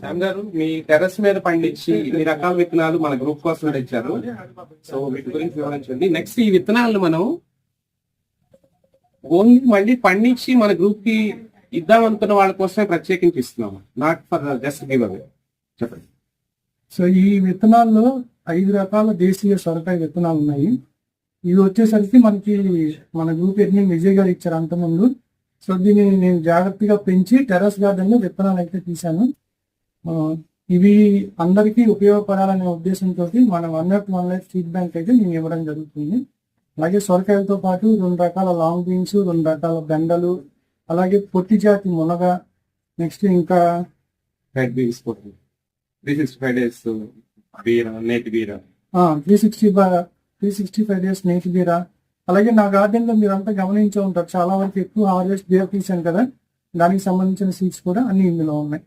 శ్యామ్ గారు మీ టెర్రస్ మీద పండించి ఇన్ని రకాల విత్తనాలు మన గ్రూప్ కోసం తెచ్చారు. సో వీటి గురించి వివరించండి. నెక్స్ట్ ఈ విత్తనాలను మనం ఓన్లీ మళ్ళీ పండించి మన గ్రూప్కి ఇద్దామనుకున్న వాళ్ళ కోసమే ప్రత్యేకించి ఇస్తున్నాము. Not for just give away చెప్పండి. సో ఈ విత్తనాల్లో ఐదు రకాల దేశీయ సొరకాయ విత్తనాలు ఉన్నాయి. ఇవి వచ్చేసరికి మనకి మన గ్రూప్ ఎన్ని విజయ్ గారు ఇచ్చారు అంతకుముందు. సో దీన్ని నేను జాగ్రత్తగా పెంచి టెర్రస్ గార్డెన్లో విత్తనాలు అయితే తీశాను. ఇవి అందరికీ ఉపయోగపడాలనే ఉద్దేశంతో మన one not one life seed bank అయితే నేను ఇవ్వడం జరుగుతుంది. అలాగే సొరకాయలతో పాటు రెండు రకాల లాంగ్ బీన్స్ రెండు రకాల బెండలు అలాగే పొట్టి జాతి మునగ నెక్స్ట్ ఇంకా red beans three sixty five days బీర నేతి బీర three sixty three sixty five days నేతి బీర అలాగే నా గార్డెన్లో మీరంతా గమనించే ఉంటారు చాలా వరకు ఎక్కువ హార్వెస్ట్ బీర తీసాను కదా దానికి సంబంధించిన సీడ్స్ కూడా అన్ని ఇందులో ఉన్నాయి.